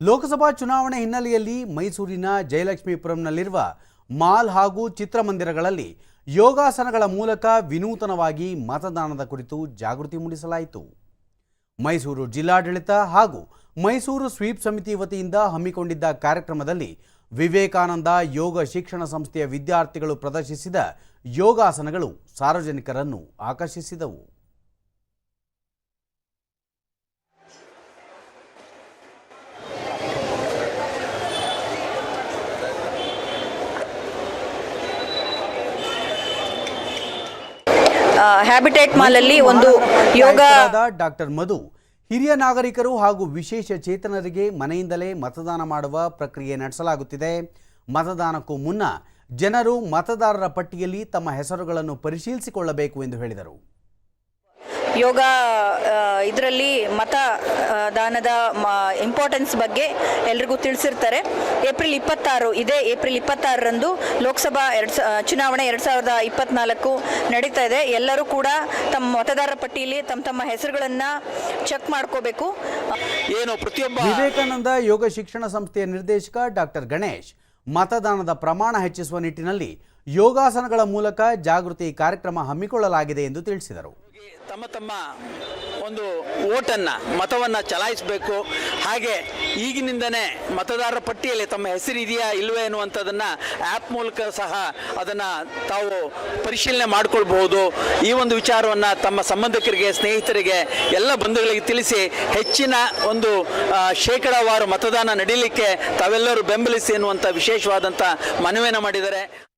ಲೋಕಸಭಾ ಚುನಾವಣೆ ಹಿನ್ನೆಲೆಯಲ್ಲಿ ಮೈಸೂರಿನ ಜಯಲಕ್ಷ್ಮೀಪುರಂನಲ್ಲಿರುವ ಮಾಲ್ ಹಾಗೂ ಚಿತ್ರಮಂದಿರಗಳಲ್ಲಿ ಯೋಗಾಸನಗಳ ಮೂಲಕ ವಿನೂತನವಾಗಿ ಮತದಾನದ ಕುರಿತು ಜಾಗೃತಿ ಮೂಡಿಸಲಾಯಿತು. ಮೈಸೂರು ಜಿಲ್ಲಾಡಳಿತ ಹಾಗೂ ಮೈಸೂರು ಸ್ವೀಪ್ ಸಮಿತಿ ವತಿಯಿಂದ ಹಮ್ಮಿಕೊಂಡಿದ್ದ ಕಾರ್ಯಕ್ರಮದಲ್ಲಿ ವಿವೇಕಾನಂದ ಯೋಗ ಶಿಕ್ಷಣ ಸಂಸ್ಥೆಯ ವಿದ್ಯಾರ್ಥಿಗಳು ಪ್ರದರ್ಶಿಸಿದ ಯೋಗಾಸನಗಳು ಸಾರ್ವಜನಿಕರನ್ನು ಆಕರ್ಷಿಸಿದವು. ಹ್ಯಾಬಿಟೇಟ್ ಮಾಲಲ್ಲಿ ಒಂದು ಯೋಗ ಡಾಕ್ಟರ್ ಮಧು ಹಿರಿಯ ನಾಗರಿಕರು ಹಾಗೂ ವಿಶೇಷ ಚೇತನರಿಗೆ ಮನೆಯಿಂದಲೇ ಮತದಾನ ಮಾಡುವ ಪ್ರಕ್ರಿಯೆ ನಡೆಸಲಾಗುತ್ತಿದೆ. ಮತದಾನಕ್ಕೂ ಮುನ್ನ ಜನರು ಮತದಾರರ ಪಟ್ಟಿಯಲ್ಲಿ ತಮ್ಮ ಹೆಸರುಗಳನ್ನು ಪರಿಶೀಲಿಸಿಕೊಳ್ಳಬೇಕು ಎಂದು ಹೇಳಿದರು. ಯೋಗ ಇದರಲ್ಲಿ ಮತ ದಾನದ ಇಂಪಾರ್ಟೆನ್ಸ್ ಬಗ್ಗೆ ಎಲ್ರಿಗೂ ತಿಳಿಸಿರ್ತಾರೆ. ಏಪ್ರಿಲ್ ಇಪ್ಪತ್ತಾರು ಇದೇ ಏಪ್ರಿಲ್ ಇಪ್ಪತ್ತಾರರಂದು ಲೋಕಸಭಾ ಎರಡು ಚುನಾವಣೆ ಎರಡು ಸಾವಿರದ ಇಪ್ಪತ್ನಾಲ್ಕು ನಡೀತಾ ಇದೆ. ಎಲ್ಲರೂ ಕೂಡ ತಮ್ಮ ಮತದಾರರ ಪಟ್ಟಿಯಲ್ಲಿ ತಮ್ಮ ತಮ್ಮ ಹೆಸರುಗಳನ್ನು ಚೆಕ್ ಮಾಡ್ಕೋಬೇಕು. ಏನು ಪ್ರತಿಯೊಬ್ಬ ವಿವೇಕಾನಂದ ಯೋಗ ಶಿಕ್ಷಣ ಸಂಸ್ಥೆಯ ನಿರ್ದೇಶಕ ಡಾಕ್ಟರ್ ಗಣೇಶ್ ಮತದಾನದ ಪ್ರಮಾಣ ಹೆಚ್ಚಿಸುವ ನಿಟ್ಟಿನಲ್ಲಿ ಯೋಗಾಸನಗಳ ಮೂಲಕ ಜಾಗೃತಿ ಕಾರ್ಯಕ್ರಮ ಹಮ್ಮಿಕೊಳ್ಳಲಾಗಿದೆ ಎಂದು ತಿಳಿಸಿದರು. ತಮ್ಮ ತಮ್ಮ ಒಂದು ಓಟನ್ನು, ಮತವನ್ನು ಚಲಾಯಿಸಬೇಕು. ಹಾಗೆ ಈಗಿನಿಂದನೇ ಮತದಾರರ ಪಟ್ಟಿಯಲ್ಲಿ ತಮ್ಮ ಹೆಸರು ಇದೆಯಾ ಇಲ್ವೇ ಅನ್ನುವಂಥದ್ದನ್ನು ಆ್ಯಪ್ ಮೂಲಕ ಸಹ ಅದನ್ನು ತಾವು ಪರಿಶೀಲನೆ ಮಾಡಿಕೊಳ್ಬಹುದು. ಈ ಒಂದು ವಿಚಾರವನ್ನು ತಮ್ಮ ಸಂಬಂಧಿಕರಿಗೆ, ಸ್ನೇಹಿತರಿಗೆ, ಎಲ್ಲ ಬಂಧುಗಳಿಗೆ ತಿಳಿಸಿ ಹೆಚ್ಚಿನ ಒಂದು ಶೇಕಡಾವಾರು ಮತದಾನ ನಡೀಲಿಕ್ಕೆ ತಾವೆಲ್ಲರೂ ಬೆಂಬಲಿಸಿ ಎನ್ನುವಂಥ ವಿಶೇಷವಾದಂಥ ಮನವಿಯನ್ನು ಮಾಡಿದ್ದಾರೆ.